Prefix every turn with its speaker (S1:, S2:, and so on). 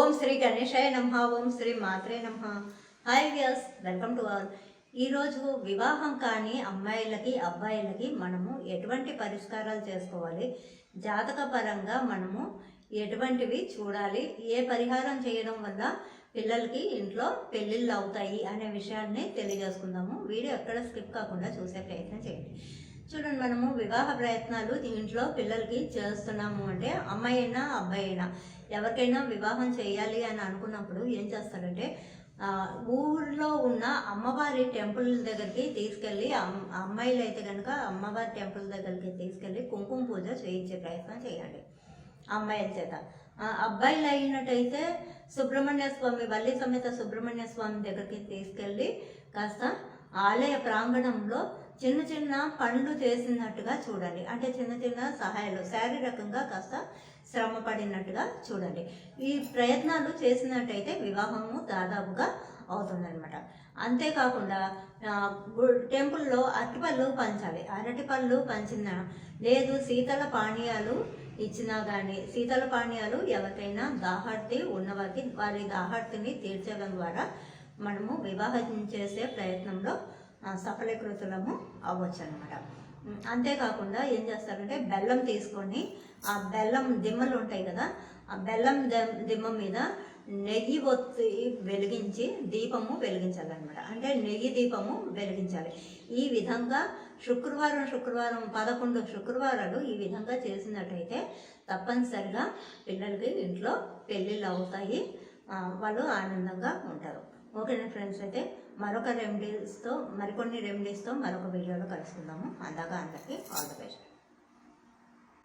S1: ఓం శ్రీ గణేశాయ నమ ఓం శ్రీ మాత్రే నమ. Hi viewers welcome to all. ఈరోజు వివాహం కాని అమ్మాయిలకి అబ్బాయిలకి మనము ఎటువంటి పరిష్కారాలు చేసుకోవాలి? జాతక పరంగా మనము ఎటువంటివి చూడాలి? ఏ పరిహారం చేయడం వల్ల పిల్లలకి ఇంట్లో పెళ్ళిళ్ళు అవుతాయి అనే విషయాన్ని తెలియజేసుకుందాము. వీడియో ఎక్కడ స్కిప్ కాకుండా చూసే ప్రయత్నం చేయండి. చూడండి మనము వివాహ ప్రయత్నాలు ఇంట్లో పిల్లలకి చేస్తున్నాము అంటే అమ్మాయి అయినా అబ్బాయి అయినా ఎవరికైనా వివాహం చేయాలి అని అనుకున్నప్పుడు ఏం చేస్తారంటే ఊళ్ళో ఊర్లో ఉన్న అమ్మవారి టెంపుల్ దగ్గరికి తీసుకెళ్ళి అమ్- అమ్మాయిలు అయితే కనుక అమ్మవారి టెంపుల్ దగ్గరికి తీసుకెళ్ళి కుంకుమ పూజ చేయించే ప్రయత్నం చేయండి అమ్మాయిల చేత. అబ్బాయిలు అయినట్టయితే సుబ్రహ్మణ్య స్వామి వల్లి సమేత సుబ్రహ్మణ్య స్వామి దగ్గరికి తీసుకెళ్ళి కాస్త ఆలయ ప్రాంగణంలో చిన్న చిన్న పనులు చేసినట్టుగా చూడండి. అంటే చిన్న చిన్న సహాయాలు శారీరకంగా కాస్త శ్రమ పడినట్టుగా చూడండి. ఈ ప్రయత్నాలు చేసినట్టయితే వివాహము దాదాపుగా అవుతుందన్నమాట. అంతేకాకుండా టెంపుల్లో అరటిపళ్ళు పంచాలి. అరటిపళ్ళు పంచిన లేదు శీతల పానీయాలు ఇచ్చినా కానీ శీతల పానీయాలు ఎవరికైనా దాహార్తి ఉన్నవారికి వారి దాహార్తిని తీర్చడం ద్వారా మనము వివాహం చేసే ప్రయత్నంలో సఫలీకృతులము అవ్వచ్చు అనమాట అంతేకాకుండా ఏం చేస్తారంటే బెల్లం తీసుకొని ఆ బెల్లం దిమ్మలు ఉంటాయి కదా ఆ బెల్లం దిమ్మ మీద నెయ్యి ఒత్తి వెలిగించి దీపము వెలిగించాలన్నమాట. అంటే నెయ్యి దీపము వెలిగించాలి. ఈ విధంగా శుక్రవారం శుక్రవారం పదకొండు శుక్రవారాలు ఈ విధంగా చేసినట్టయితే తప్పనిసరిగా పిల్లలకి ఇంట్లో పెళ్ళిళ్ళు అవుతాయి. వాళ్ళు ఆనందంగా ఉంటారు. ఓకేనా ఫ్రెండ్స్ అయితే మరొక రెమెడీస్తో మరికొన్ని రెమెడీస్తో మరొక వీడియోలో కలుసుకుందాము. అందాక అందరికీ ఆల్ ద బెస్ట్